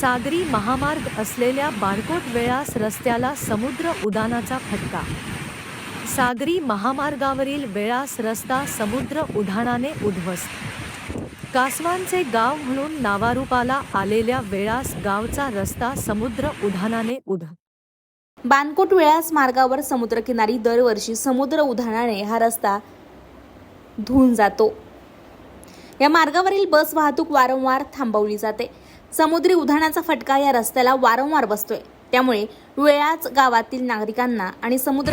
सागरी महामार्ग असलेल्या बाणकोट वेळास रस्त्याला समुद्र उदानाचा फटका. सागरी महामार्गावरील वेळास रस्ता समुद्र उधाणाने उद्ध्वस्त. कासवांचे गाव म्हणून नावारूपाला आलेल्या वेळास गावचा रस्ता समुद्र उधाणाने उध. बानकोट वेळास मार्गावर समुद्रकिनारी दरवर्षी समुद्र उधाणाने हा रस्ता धुवून जातो. या मार्गावरील बस वाहतूक वारंवार थांबवली जाते. समुद्री उधाणाचा फटका या रस्त्याला वारंवार बसतोय. त्यामुळे वेळाच गावातील नागरिकांना आणि समुद्र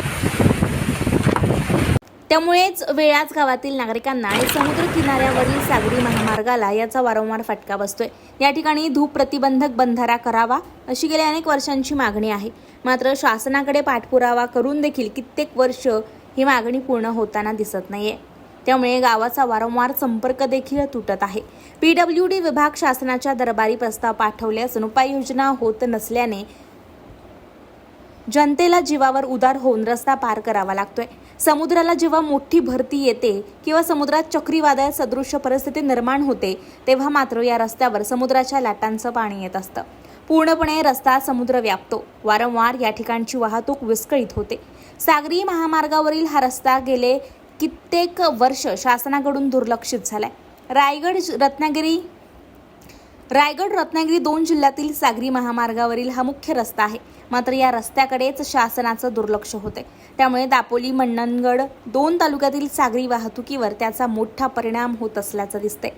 त्यामुळेच वेळाच गावातील नागरिकांना आणि समुद्र किनाऱ्यावरील सागरी महामार्गाला याचा वारंवार फटका बसतोय. या ठिकाणी धूप प्रतिबंधक बंधारा करावा अशी गेल्या अनेक वर्षांची मागणी आहे. मात्र शासनाकडे पाठपुरावा करून देखील कित्येक वर्ष ही मागणी पूर्ण होताना दिसत नाहीये. त्यामुळे गावाचा वारंवार संपर्क देखील तुटत आहे. पीडब्ल्यू डी विभाग शासनाच्या दरबारी प्रस्ताव पाठवले असून उपाययोजना होत नसल्याने जनतेला जीवावर उदार होऊन रस्ता पार करावा लागतोय. समुद्राला जेव्हा मोठी भरती येते किंवा समुद्रात चक्रीवादळ सदृश्य परिस्थिती निर्माण होते तेव्हा मात्र या रस्त्यावर समुद्राच्या लाटांचं पाणी येत असतं. पूर्णपणे रस्ता समुद्र व्यापतो. वारंवार या ठिकाणची वाहतूक विस्कळीत होते. सागरी महामार्गावरील हा रस्ता गेले कित्येक वर्ष शासनाकडून दुर्लक्षित झालाय. रायगड रत्नागिरी रायगड रत्नागिरी दोन जिल्ह्यातील सागरी महामार्गावरील हा मुख्य रस्ता आहे. मात्र या रस्त्याकडेच शासनाचं दुर्लक्ष होते त्यामुळे दापोली मंडणगड दोन तालुक्यातील सागरी वाहतुकीवर त्याचा मोठा परिणाम होत असल्याचं दिसतंय.